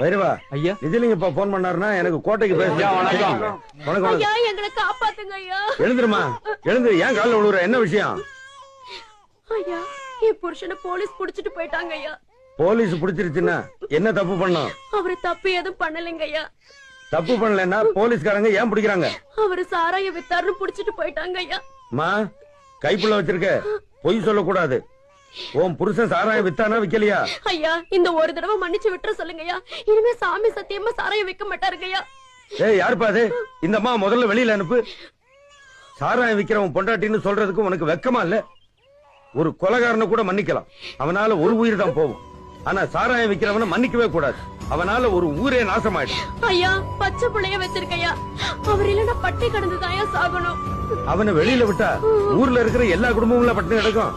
வைரவா ஐயா. நிஜலிங்க இப்ப போன் பண்ணாருன்னா எனக்கு கோட்டைக்கு வணக்கம். வணக்கம். வணக்கம். ஐயா எங்களை காப்பாத்துங்க ஐயா. எழுந்துருமா? எழுந்து ஏன் காலில் விழுவுற? என்ன விஷயம்? ஐயா என் புருஷனை போலீஸ் புடிச்சிட்டு போயிட்டாங்க ஐயா. போலீஸ் பிடிச்சிருச்சுன்னா என்ன தப்பு பண்ணோம்? அவரு தப்பு எதுவும் பண்ணலைங்க ஐயா. தப்பு பண்ணலன்னா போலீஸ்காரங்க ஏன் பிடிக்கிறாங்க? அவரு சாராய வித்தாருன்னு புடிச்சிட்டு போயிட்டாங்க ஐயா. மா கைப்புள்ள வச்சிருக்க. பொய் சொல்லக்கூடாது. உன் புருஷன் சாராயம் வித்தானா விக்கலையா? ஐயா இந்த ஒரு தடவை மன்னிச்சு விட்டுற சொல்லுங்க ஐயா இனிமே சாமி சத்தியமா சாராயம் விக்க மாட்டாருங்க ஐயா ஏய் யாருப்பா அது? இந்த அம்மா முதல்ல வெளியில அனுப்பு. சாராயம் விக்கிறவன் பொண்டாட்டின்னு சொல்றதுக்கு உனக்கு வெக்கமா இல்ல? ஒரு கொலகாரனை கூட மன்னிக்கலாம். அவனால ஒரு உயிர் தான் போகும். ஆனா சாராயம் விக்கிறவனை மன்னிக்கவே கூடாது. அவனால ஒரு ஊரே நாசமாயிடும். ஐயா பச்சை புள்ளைய வச்சிருக்கையா அவர் இல்லைன்னா பட்டி கடந்துதான் சாகணும். அவனை வெளியில விட்டா ஊர்ல இருக்கிற எல்லா குடும்பமும் பட்டினி கிடக்கும்.